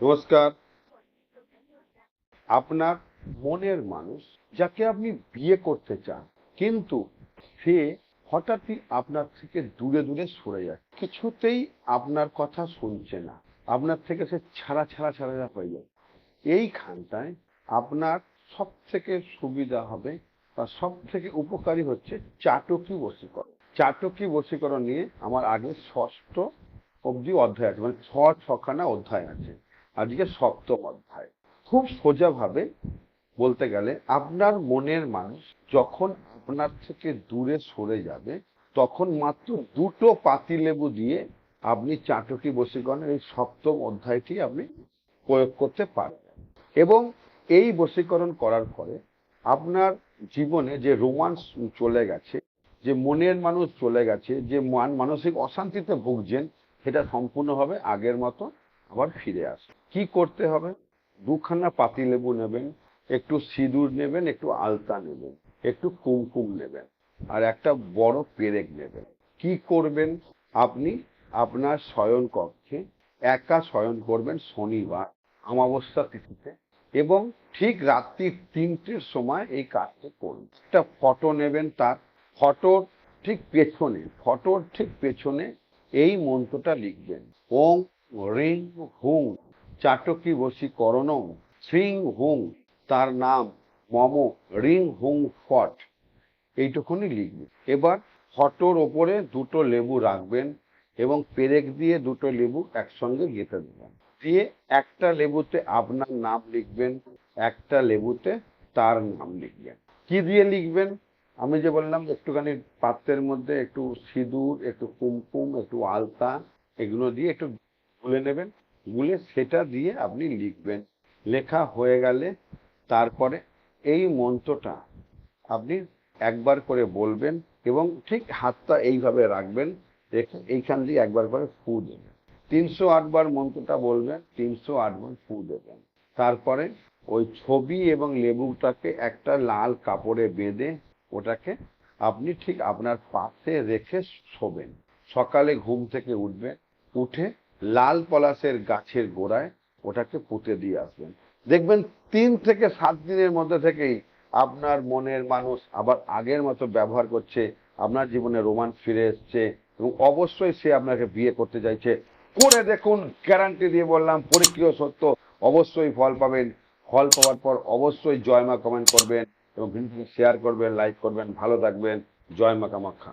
নমস্কার। আপনার মনের মানুষ যাকে আপনি বিয়ে করতে চান, কিন্তু সে হঠাৎই আপনার থেকে দূরে দূরে সরে যায়। কিছুতেই আপনার কথা শুনছে না। আপনার থেকে সে ছাড়া ছাড়া ছাড়া হয়ে যায়। এইখানটায় আপনার সব থেকে সুবিধা হবে বা সব থেকে উপকারী হচ্ছে চাটকি বশীকরণ। চাটকি বশীকরণ নিয়ে আমার আগে ষষ্ঠ অবধি অধ্যায় আছে মানে ছ ছখানা অধ্যায় আছে। আজকে সপ্তম অধ্যায়। খুব সোজাভাবে বলতে গেলে, আপনার মনের মানুষ যখন আপনার থেকে দূরে সরে যাবে, তখন মাত্র দুটো পাতিলেবু দিয়ে আপনি চাটকি বশীকরণের এই সপ্তম অধ্যায়টি আপনি প্রয়োগ করতে পারবেন। এবং এই বশীকরণ করার পরে আপনার জীবনে যে রোমান্স চলে গেছে, যে মনের মানুষ চলে গেছে, যে মান মানসিক অশান্তিতে ভুগছেন, সেটা সম্পূর্ণভাবে আগের মতো আবার ফিরে আসে। কি করতে হবে? দুখানা পাতিলেবু নেবেন, একটু সিঁদুর নেবেন, একটু আলতা নেবেন, একটু কুমকুম নেবেন, আর একটা বড় পেরেক নেবেন। কি করবেন? আপনি আপনার শয়ন কক্ষে একা শয়ন করবেন শনিবার, অমাবস্যা তিথিতে, এবং ঠিক রাত্রি তিনটের সময় এই কাজটা করুন। একটা ফটো নেবেন তার, ফটোর ঠিক পেছনে, ফটোর ঠিক পেছনে এই মন্ত্রটা লিখবেন। ওং রিং হুং, চাটকি বশীকরণ শ্রিং হুং, তার নাম মম রিং হুং ফট। এইটুকুনি লিখবে। এবার ফটোর ওপরে দুটো লেবু রাখবেন এবং পেরেক দিয়ে দুটো লেবু একসঙ্গে গেঁথে দেবেন। দিয়ে একটা লেবুতে আপনার নাম লিখবেন, একটা লেবুতে তার নাম লিখবেন। কি দিয়ে লিখবেন? আমি যে বললাম, একটুখানি পাত্রের মধ্যে একটু সিঁদুর, একটু কুমকুম, একটু আলতা, এগুলো দিয়ে একটু গুলে নেবেন গুলে সেটা দিয়ে আপনি লিখবেন। লেখা হয়ে গেলে তারপরে এই মন্ত্রটা আপনি একবার করে বলবেন এবং ঠিক হাতটা এইভাবে রাখবেন, রেখে এইখান দিয়ে একবার করে ফু দেবেন। তিনশো আটবার মন্ত্রটা বলবেন, তিনশো আটবার ফু দেবেন। তারপরে ওই ছবি এবং লেবুটাকে একটা লাল কাপড়ে বেঁধে ওটাকে আপনি ঠিক আপনার পাশে রেখে শোবেন। সকালে ঘুম থেকে উঠবেন, উঠে লাল পলাশের গাছের গোড়ায় ওটাকে পুঁতে দিয়ে আসবেন। দেখবেন তিন থেকে সাত দিনের মধ্যে থেকেই আপনার মনের মানুষ আবার আগের মতো ব্যবহার করছে, আপনার জীবনে রোমান্স ফিরে এসছে এবং অবশ্যই সে আপনাকে বিয়ে করতে চাইছে। করে দেখুন গ্যারান্টি দিয়ে বললাম পরীক্ষিত সত্য, অবশ্যই ফল পাবেন। ফল পাওয়ার পর অবশ্যই জয়মা কমেন্ট করবেন এবং ভিডিওটি শেয়ার করবেন লাইক করবেন, ভালো থাকবেন। জয় মা কামাখ্যা।